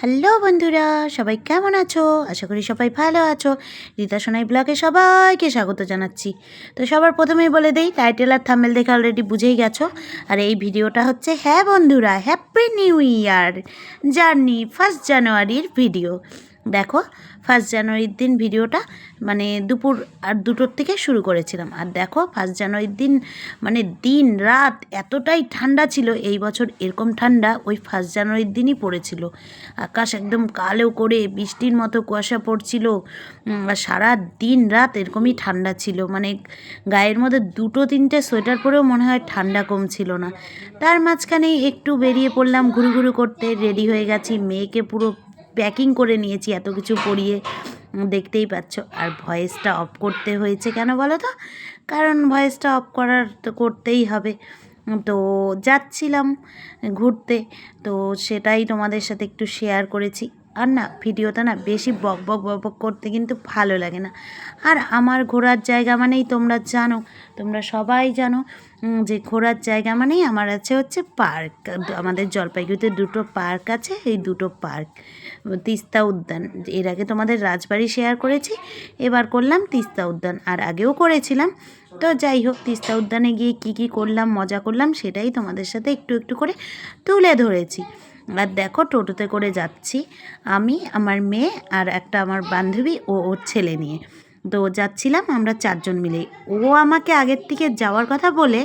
Hello বন্ধুরা, সবাই কেমন আছো? আশা করি সবাই ভালো আছো। রীতা সোনাই ব্লগে সবাইকে স্বাগত জানাচ্ছি। তো সবার প্রথমেই বলে দেই টাইটেল আর থামেল দেখে অলরেডি বুঝেই গেছো। আর এই ভিডিওটা হচ্ছে হ্যাঁ বন্ধুরা happy new year journey first জানুয়ারির ভিডিও দেখো ফার্স্ট জানুয়ারির দিন ভিডিওটা মানে দুপুর আর দুটোর থেকে শুরু করেছিলাম। আর দেখো, ফার্স্ট জানুয়ারির দিন মানে দিন, রাত এতটাই ঠান্ডা ছিল, এই বছর এরকম ঠান্ডা ওই ফার্স্ট জানুয়ারির দিনই পড়েছিল। আকাশ একদম কালো করে বৃষ্টির মতো কুয়াশা পড়ছিল সারা দিন রাত এরকমই ঠান্ডা ছিল। মানে গায়ের মধ্যে দুটো তিনটে সোয়েটার পরেও মনে হয় ঠান্ডা কম ছিল না। তার মাঝখানেই একটু বেরিয়ে পড়লাম ঘুরু ঘুরু করতে, রেডি হয়ে গেছি, মেয়েকে পুরো প্যাকিং করে নিয়েছি, এত কিছু পরিয়ে দেখতেই পাচ্ছ। আর ভয়েসটা অফ করতে হয়েছে কেন বলো তো? কারণ ভয়েসটা অফ করার তো করতেই হবে। তো যাচ্ছিলাম ঘুরতে, তো সেটাই তোমাদের সাথে একটু শেয়ার করেছি। আর না, ভিডিওটা না বেশি বক বক বক করতে কিন্তু ভালো লাগে না। আর আমার ঘোরার জায়গা মানেই তোমরা জানো, তোমরা সবাই জানো যে ঘোরার জায়গা মানেই আমার আছে হচ্ছে পার্ক। আমাদের জলপাইগুড়িতে দুটো পার্ক আছে, এই দুটো পার্ক। তিস্তা উদ্যান, এর আগে তোমাদের রাজবাড়ি শেয়ার করেছি, এবার করলাম তিস্তা উদ্যান, আর আগেও করেছিলাম। তো যাই হোক, তিস্তা উদ্যানে গিয়ে কি কি করলাম, মজা করলাম, সেটাই তোমাদের সাথে একটু একটু করে তুলে ধরেছি। আর দেখো, টোটোতে করে যাচ্ছি আমি, আমার মেয়ে আর একটা আমার বান্ধবী, ও ওর ছেলে নিয়ে। তো যাচ্ছিলাম আমরা চারজন মিলে। ও আমাকে আগের থেকে যাওয়ার কথা বলে,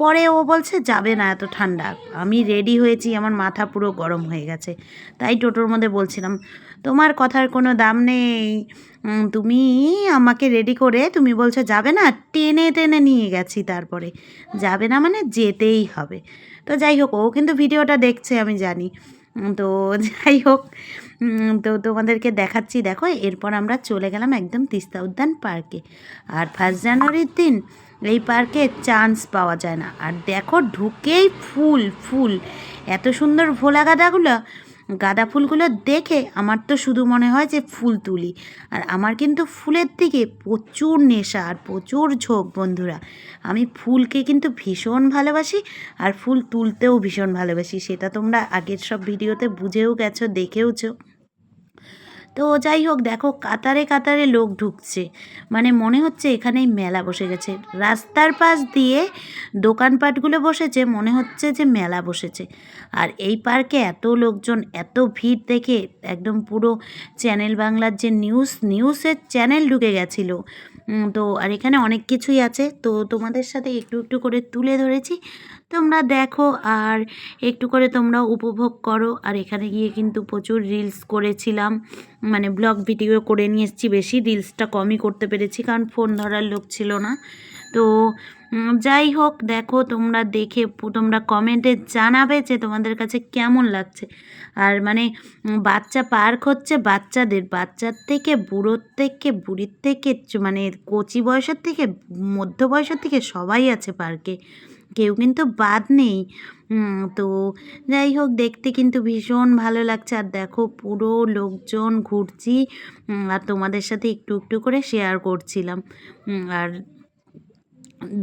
পরে ও বলছে যাবে না এত ঠান্ডা। আমি রেডি হয়েছি, আমার মাথা পুরো গরম হয়ে গেছে। তাই টোটোর মধ্যে বলছিলাম, তোমার কথার কোনো দাম নেই। তুমি আমাকে রেডি করে, তুমি বলছো যাবে না, টেনে টেনে নিয়ে গেছি তারপরে। যাবে না মানে যেতেই হবে। তো যাই হোক, ও কিন্তু ভিডিওটা দেখছে, আমি জানি। তো যাই হোক তো তোমাদেরকে দেখাচ্ছি, দেখো, এরপর আমরা চলে গেলাম একদম তিস্তা উদ্যান পার্কে। আর ফার্স্ট জানুয়ারির দিন এই পার্কে চান্স পাওয়া যায় না। আর দেখো, ঢুকেই ফুল ফুল। এত সুন্দর ভোলা গাঁদাগুলো, গাঁদা ফুলগুলো দেখে আমার তো শুধু মনে হয় যে ফুল তুলি। আর আমার কিন্তু ফুলের দিকে প্রচুর নেশা আর প্রচুর ঝোঁক, বন্ধুরা। আমি ফুলকে কিন্তু ভীষণ ভালোবাসি আর ফুল তুলতেও ভীষণ ভালোবাসি। সেটা তোমরা আগের সব ভিডিওতে বুঝেও গেছো, দেখেওছো। তো যাই হোক, দেখো কাতারে কাতারে লোক ঢুকছে। মানে মনে হচ্ছে এখানেই মেলা বসে গেছে। রাস্তার পাশ দিয়ে দোকানপাটগুলো বসেছে, মনে হচ্ছে যে মেলা বসেছে। আর এই পার্কে এত লোকজন, এত ভিড় দেখে একদম পুরো চ্যানেল বাংলার যে নিউজ, নিউজের চ্যানেল ঢুকে গেছিল। তো আর এখানে অনেক কিছুই আছে। তো তোমাদের সাথে একটু একটু করে তুলে ধরেছি। তোমরা দেখো আর একটু করে তোমরা উপভোগ করো। আর এখানে গিয়ে কিন্তু প্রচুর রিলস করেছিলাম। মানে ব্লগ ভিডিও করে নিয়ে এসেছি। বেশি রিলসটা কমই করতে পেরেছি কারণ ফোন ধরার লোক ছিল না। তো যাই হোক, দেখো তোমরা দেখে, তোমরা কমেন্টে জানাবে যে তোমাদের কাছে কেমন লাগছে। আর মানে বাচ্চা পার্ক হচ্ছে বাচ্চাদের। বাচ্চার থেকে, বুড়োর থেকে, বুড়ির থেকে মানে কচি বয়সের থেকে মধ্য বয়সের থেকে সবাই আছে পার্কে। কেউ কিন্তু বাদ নেই। তো যাই হোক, দেখতে কিন্তু ভীষণ ভালো লাগছে। আর দেখো, পুরো লোকজন ঘুরছি আর তোমাদের সাথে একটু একটু করে শেয়ার করছিলাম। আর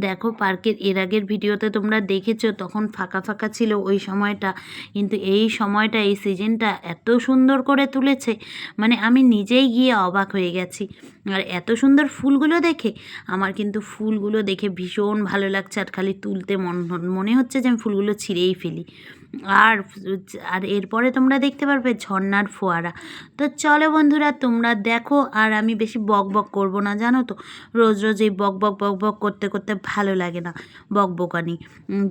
দেখো পার্কের, এর আগের ভিডিওতে তোমরা দেখেছ, তখন ফাঁকা ফাঁকা ছিল ওই সময়টা। কিন্তু এই সময়টা, এই সিজনটা এত সুন্দর করে তুলেছে মানে আমি নিজেই গিয়ে অবাক হয়ে গেছি। আর এত সুন্দর ফুলগুলো দেখে, আমার কিন্তু ফুলগুলো দেখে ভীষণ ভালো লাগছে। আর খালি তুলতে মন, মনে হচ্ছে যে আমি ফুলগুলো ছিঁড়েই ফেলি। আর আর এরপরে তোমরা দেখতে পারবে ঝর্নার ফোয়ারা। তো চলো বন্ধুরা, তোমরা দেখো, আর আমি বেশি বক বক করব না, জানো তো? রোজ রোজ এই বক বক বক বক করতে করতে ভালো লাগে না, বক বকানি।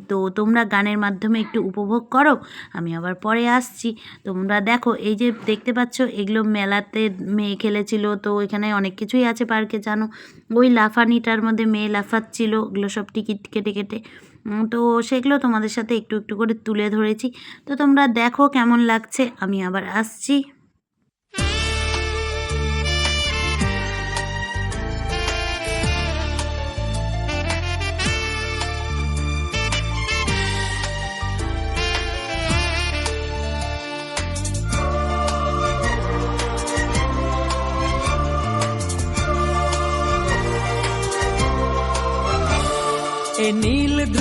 তো তোমরা গানের মাধ্যমে একটু উপভোগ করো, আমি আবার পরে আসছি। তোমরা দেখো, এই যে দেখতে পাচ্ছ, এগুলো মেলাতে মেয়ে খেলেছিল, তো এখানে অনেক কিছুই আছে পার্কে, জানো? ওই লাফানিটার মধ্যে মেয়ে লাফাচ্ছিল, ওগুলো সব টিকিট কেটে কেটে। তো সেগুলো তোমাদের সাথে একটু একটু করে তুলে ধরেছি। তো তোমরা দেখো কেমন লাগছে, আমি আবার আসছি। এ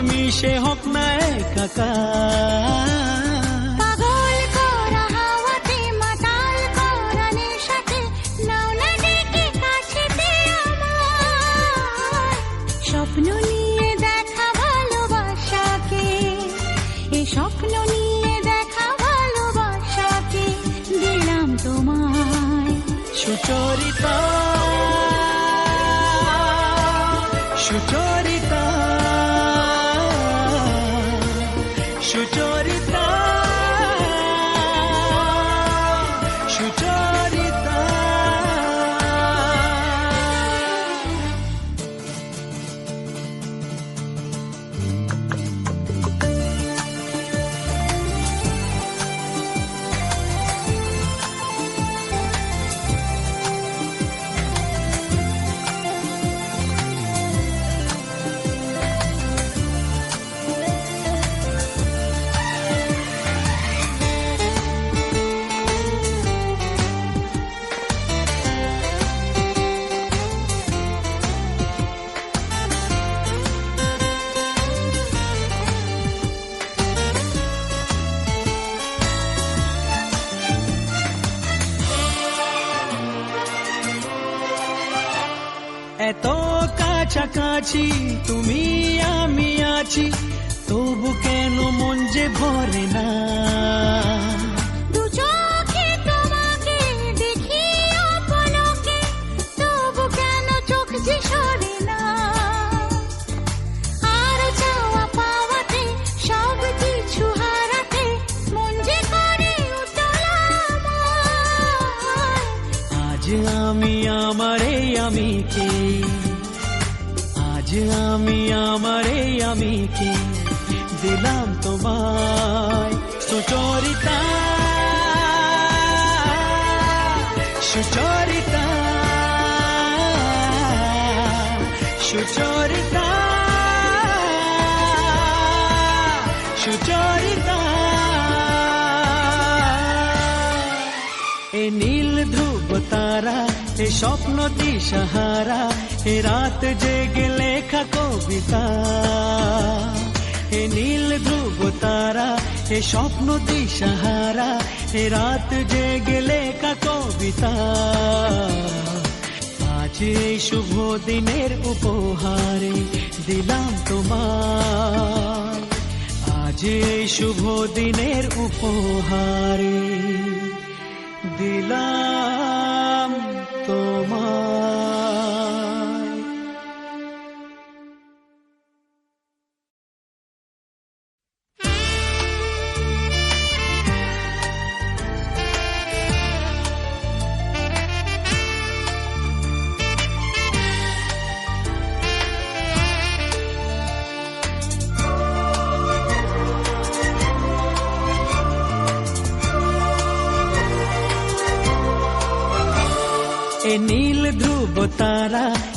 মিশে হোক না একাকার। কাছাকাছি তুমি আমি আছি তবু কেন মন যে ভরে না? আমি আমার এই আমি কে? আমি আমার এই আমি কে দিলাম তোমায় সুচরিতা সুচরিতা সুচরিতা সুচরিতা। এ নীল ধ্রুব তারা, এ স্বপ্ন দিশাহারা এ রাত জেগে লেখা কবিতা। এ নীল ধ্রুব তারা এ স্বপ্ন দিশাহারা এ রাত জেগে লেখা কবিতা। আজ শুভ দিনের উপহারে দিলাম তোমার আজ শুভ দিনের উপহারে দিলাম তোমায়।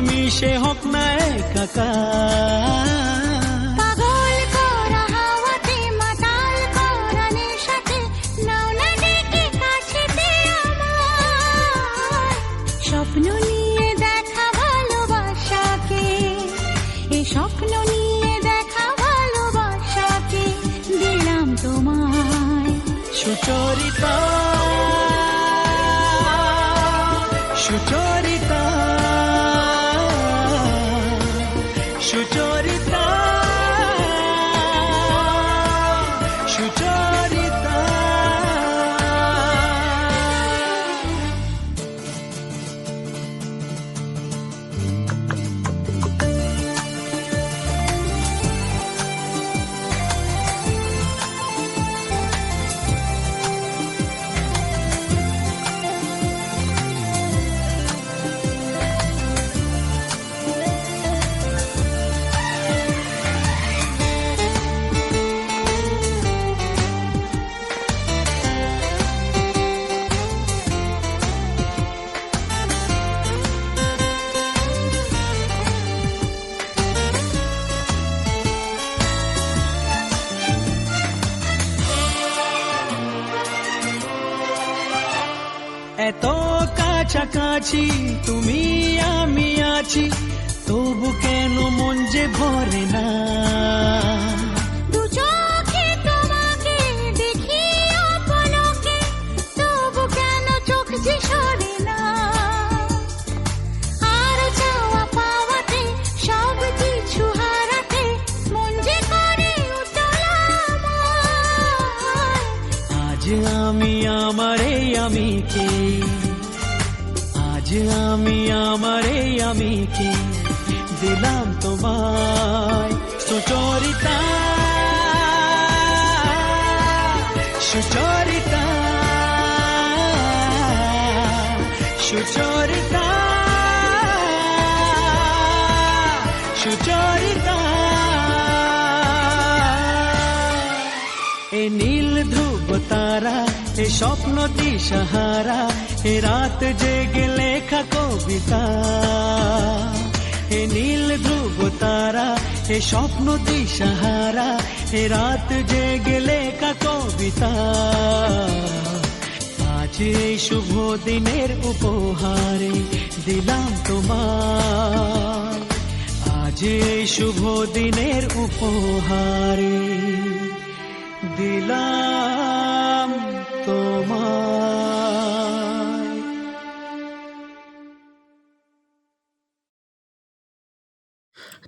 মিশে হোক না একাকার কাছাকাছি তুমি আমি আছি তবু কেন মন যে ভরে না? আমি আমার এই আজ আমি আমার এই আমিকে দিলাম তোমায়? সুচরিতা সুচরিতা সুচরিতা সুচরিতা। এ নীল ধ্রুব তারা, এ স্বপ্ন দিশাহারা রাত জেগে লেখা কবিতা। এ নীল ধ্রুব তারা এ স্বপ্ন দিশাহারা এ রাত জেগে লেখা কবিতা। আজ এই শুভ দিনের উপহারে দিলাম তোমার। আজ এই শুভ দিনের উপহারে দিলাম তোমায়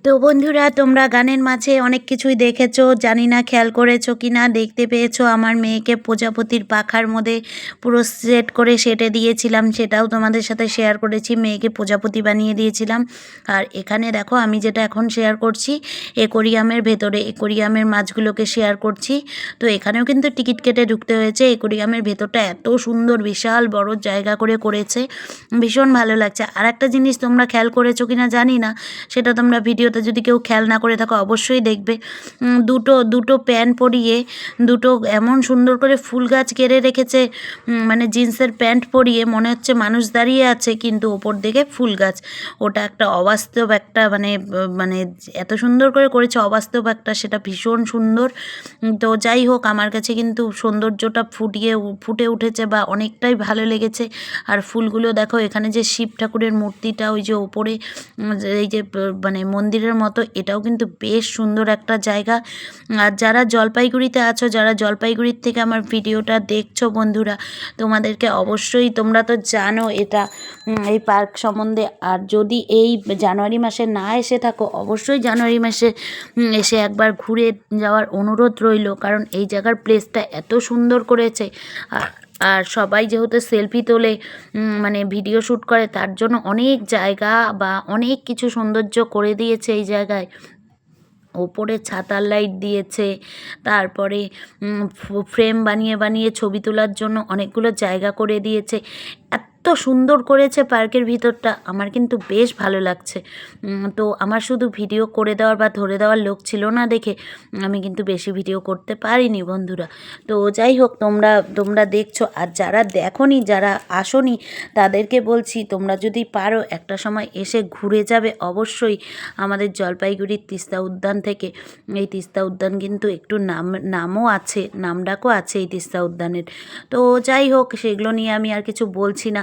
তো বন্ধুরা, তোমরা গানের মাঝে অনেক কিছুই দেখেছ, জানি না খেয়াল করেছ কি না দেখতে পেয়েছ আমার মেয়েকে প্রজাপতির পাখার মধ্যে পুরো সেট করে সেটে দিয়েছিলাম, সেটাও তোমাদের সাথে শেয়ার করেছি, মেয়েকে প্রজাপতি বানিয়ে দিয়েছিলাম। আর এখানে দেখো, আমি যেটা এখন শেয়ার করছি, একোরিয়ামের ভেতরে, একোরিয়ামের মাছগুলোকে শেয়ার করছি। তো এখানেও কিন্তু টিকিট কেটে ঢুকতে হয়েছে, একোরিয়ামের ভেতরটা এত সুন্দর, বিশাল বড় জায়গা করে করেছে, ভীষণ ভালো লাগছে। আর একটা জিনিস তোমরা খেয়াল করেছ কি না জানি না, সেটা তোমরা ভিডিওতে যদি কেউ খেয়াল না করে থাকো, অবশ্যই দেখবে। দুটো দুটো প্যান পরিয়ে, দুটো এমন সুন্দর করে ফুল গাছ কেড়ে রেখেছে মানে জিন্সের প্যান্ট পরিয়ে, মনে হচ্ছে মানুষ দাঁড়িয়ে আছে, কিন্তু ওপর দিকে ফুল গাছ। ওটা একটা অবাস্তব একটা মানে মানে এত সুন্দর করে করেছে, অবাস্তব একটা, সেটা ভীষণ সুন্দর। তো যাই হোক, আমার কাছে কিন্তু সৌন্দর্যটা ফুটিয়ে, ফুটে উঠেছে বা অনেকটাই ভালো লেগেছে। আর ফুলগুলো দেখো, এখানে যে শিব ঠাকুরের মূর্তিটা, ওই যে ওপরে এই যে মানে মন্দির মন্দিরের মতো। এটাও কিন্তু বেশ সুন্দর একটা জায়গা। আর যারা জলপাইগুড়িতে আছো, যারা জলপাইগুড়ির থেকে আমার ভিডিওটা দেখছ বন্ধুরা, তোমাদেরকে অবশ্যই তোমরা তো জানো এটা এই পার্ক সম্বন্ধে। আর যদি এই জানুয়ারি মাসে না এসে থাকো, অবশ্যই জানুয়ারি মাসে এসে একবার ঘুরে যাওয়ার অনুরোধ রইল। কারণ এই জায়গার প্লেসটা এত সুন্দর করেছে। আর আর সবাই যেহেতু সেলফি তোলে মানে ভিডিও শ্যুট করে, তার জন্য অনেক জায়গা বা অনেক কিছু সৌন্দর্য করে দিয়েছে এই জায়গায়। ওপরে ছাতার লাইট দিয়েছে, তারপরে ফ্রেম বানিয়ে বানিয়ে ছবি তোলার জন্য অনেকগুলো জায়গা করে দিয়েছে। এত সুন্দর করেছে পার্কের ভিতরটা, আমার কিন্তু বেশ ভালো লাগছে। তো আমার শুধু ভিডিও করে দেওয়ার বা ধরে দেওয়ার লোক ছিল না দেখে আমি কিন্তু বেশি ভিডিও করতে পারিনি বন্ধুরা। তো যাই হোক, তোমরা তোমরা দেখছ, আর যারা দেখোনি, যারা আসোনি, তাদেরকে বলছি, তোমরা যদি পারো, একটা সময় এসে ঘুরে যাবে অবশ্যই আমাদের জলপাইগুড়ির তিস্তা উদ্যান থেকে। এই তিস্তা উদ্যান কিন্তু একটু নাম, নামও আছে নামডাকও আছে এই তিস্তা উদ্যানের। তো যাই হোক, সেগুলো নিয়ে আমি আর কিছু বলছি না।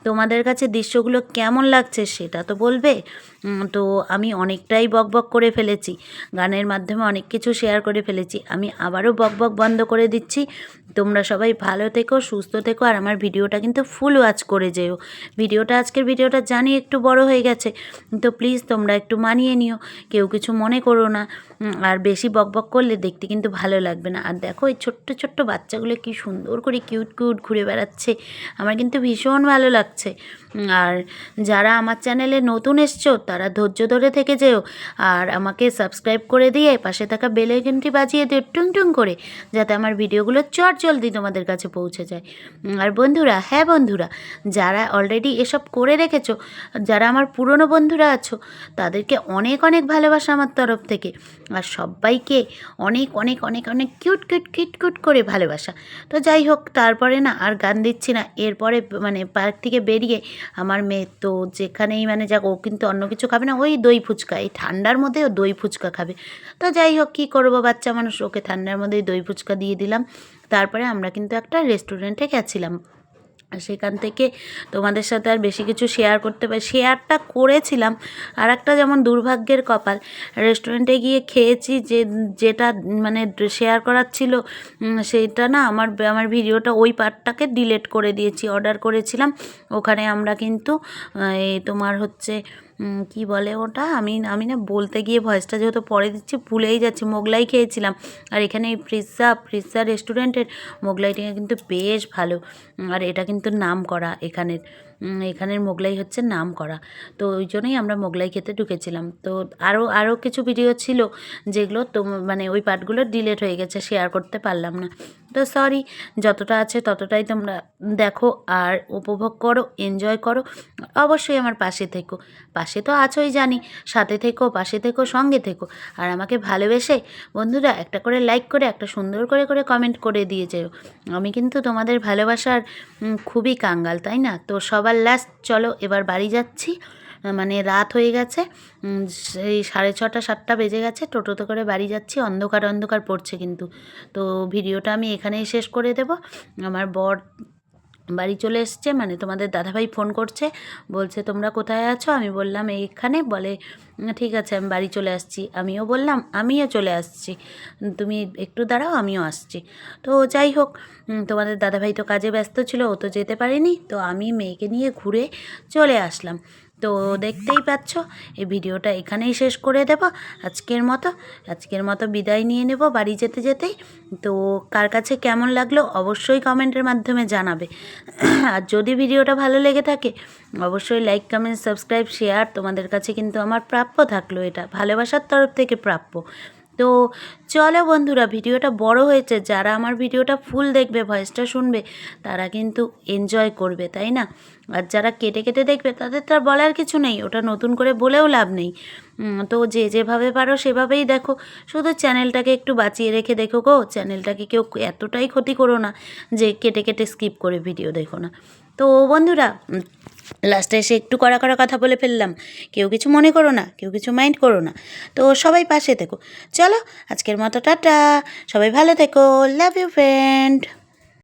তোমাদের কাছে দৃশ্যগুলো কেমন লাগছে সেটা তো বলবে? তো আমি অনেকটাই বকবক করে ফেলেছি। গানের মাধ্যমে অনেক কিছু শেয়ার করে ফেলেছি। আমি আবারও বকবক বন্ধ করে দিচ্ছি। তোমরা সবাই ভালো থেকো, সুস্থ থেকো, আর আমার ভিডিওটা কিন্তু ফুল ওয়াচ করে যেও। ভিডিওটা, আজকের ভিডিওটা জানি একটু বড় হয়ে গেছে। তো প্লিজ তোমরা একটু মানিয়ে নিও। কেউ কিছু মনে করো না। আর বেশি বকবক করলে দেখতে কিন্তু ভালো লাগবে না। আর দেখো, এই ছোট্ট ছোট্ট বাচ্চাগুলো কি সুন্দর করে কিউট কিউট ঘুরে বেড়াচ্ছে। আমার কিন্তু ভীষণ ভালো লাগছে। উম, আর যারা আমার চ্যানেলে নতুন এসছো, তারা ধৈর্য ধরে থেকে যেও। আর আমাকে সাবস্ক্রাইব করে দিয়ে পাশে থাকা বেল আইকনটি বাজিয়ে দিও, টুং টুং করে, যাতে আমার ভিডিওগুলো চট জলদি তোমাদের কাছে পৌঁছে যায়। আর বন্ধুরা হ্যাঁ বন্ধুরা, যারা অলরেডি এসব করে রেখেছো, যারা আমার পুরনো বন্ধুরা আছো, তাদেরকে অনেক অনেক ভালোবাসা আমার তরফ থেকে। আর সবাইকে অনেক অনেক অনেক অনেক কিউট কিউট কিট কিউট করে ভালোবাসা। তো যাই হোক, তারপরে না আর গান দিচ্ছি না। এরপরে মানে পার্ক থেকে বেরিয়ে আমার মেয়ে তো যেখানেই মানে যাক ও কিন্তু অন্য কিছু খাবে না, ওই দই ফুচকা। এই ঠান্ডার মধ্যে ও দই ফুচকা খাবে। তো যাই হোক, কী করব? বাচ্চা মানুষ, ওকে ঠান্ডার মধ্যে দই ফুচকা দিয়ে দিলাম। তারপরে আমরা কিন্তু একটা রেস্টুরেন্টে গেছিলাম। সেখান থেকে তোমাদের সাথে আর বেশি কিছু শেয়ার করতে পারি শেয়ারটা করেছিলাম। আর একটা যেমন দুর্ভাগ্যের কপাল রেস্টুরেন্টে গিয়ে খেয়েছি যে, যেটা মানে শেয়ার করার ছিল সেটা সেইটা না আমার আমার ভিডিওটা ওই পার্টটাকে ডিলেট করে দিয়েছি অর্ডার করেছিলাম। ওখানে আমরা কিন্তু এই তোমার হচ্ছে কি বলে ওটা? আমি আমি না বলতে গিয়ে ভয়েসটা যেহেতু পরে দিচ্ছি, ভুলেই যাচ্ছি। মোগলাই খেয়েছিলাম। আর এখানে এই ফ্রিজা ফ্রিজা রেস্টুরেন্টের মোগলাইটা কিন্তু বেশ ভালো। আর এটা কিন্তু নাম করা এখানের এখানের মোগলাই হচ্ছে নাম করা তো ওই জন্যই আমরা মোগলাই খেতে ঢুকেছিলাম। তো আরও আরও কিছু ভিডিও ছিল যেগুলো তো মানে ওই পার্টগুলো ডিলেট হয়ে গেছে শেয়ার করতে পারলাম না। তো সরি যতটা আছে ততটাই তোমরা দেখো আর উপভোগ করো এনজয় করো, অবশ্যই আমার পাশে থেকো। পাশে তো আছোই জানি, সাথে থেকো, পাশে থেকো, সঙ্গে থেকো। আর আমাকে ভালোবেসে বন্ধুরা একটা করে লাইক করে, একটা সুন্দর করে করে কমেন্ট করে দিয়ে যেও। আমি কিন্তু তোমাদের ভালোবাসার খুবই কাঙ্গাল, তাই না? তো সবার লাস্ট চলো এবার বাড়ি যাচ্ছি। মানে রাত হয়ে গেছে। সেই সাড়ে ছটা, সাতটা বেজে গেছে। টোটোতে করে বাড়ি যাচ্ছি। অন্ধকার অন্ধকার পড়ছে কিন্তু। তো ভিডিওটা আমি এখানেই শেষ করে দেব। আমার বর বাড়ি চলে এসছে। মানে তোমাদের দাদাভাই ফোন করছে। বলছে, তোমরা কোথায় আছো? আমি বললাম, এইখানে। বলে, ঠিক আছে, আমি বাড়ি চলে আসছি। আমিও বললাম, আমিও চলে আসছি। তুমি একটু দাঁড়াও, আমিও আসছি। তো যাই হোক তোমাদের দাদাভাই তো কাজে ব্যস্ত ছিল, ও তো যেতে পারেনি। তো আমি মেয়েকে নিয়ে ঘুরে চলে আসলাম। তো দেখতেই পাচ্ছ, এই ভিডিওটা এখানেই শেষ করে দেব। আজকের মতো আজকের মতো বিদায় নিয়ে নেব বাড়ি যেতে যেতেই। তো কার কাছে কেমন লাগল অবশ্যই কমেন্টের মাধ্যমে জানাবে। আর যদি ভিডিওটা ভালো লেগে থাকে, অবশ্যই লাইক কমেন্ট সাবস্ক্রাইব শেয়ার তোমাদের কাছে কিন্তু আমার প্রাপ্য থাকল এটা, ভালোবাসার তরফ থেকে প্রাপ্য। তো চলো বন্ধুরা, ভিডিওটা বড় হয়েছে, যারা আমার ভিডিওটা ফুল দেখবে ভয়েসটা শুনবে, তারা কিন্তু এনজয় করবে, তাই না? আর যারা কেটে কেটে দেখবে, তাদের তো আর বলার কিছু নেই, ওটা নতুন করে বলেও লাভ নেই। তো যে যেভাবে পারো সেভাবেই দেখো, শুধু চ্যানেলটাকে একটু বাঁচিয়ে রেখে দেখো গো চ্যানেলটাকে কেউ এতটাই ক্ষতি করো না, যে কেটে কেটে স্কিপ করে ভিডিও দেখো না। তো বন্ধুরা লাস্টে এসে একটু কড়া কড়া কথা বলে ফেললাম। কেউ কিছু মনে করো না, কেউ কিছু মাইন্ড করো না। তো সবাই পাশে থেকো। চলো, আজকের মতো টাটা। সবাই ভালো থেকো। Love you friend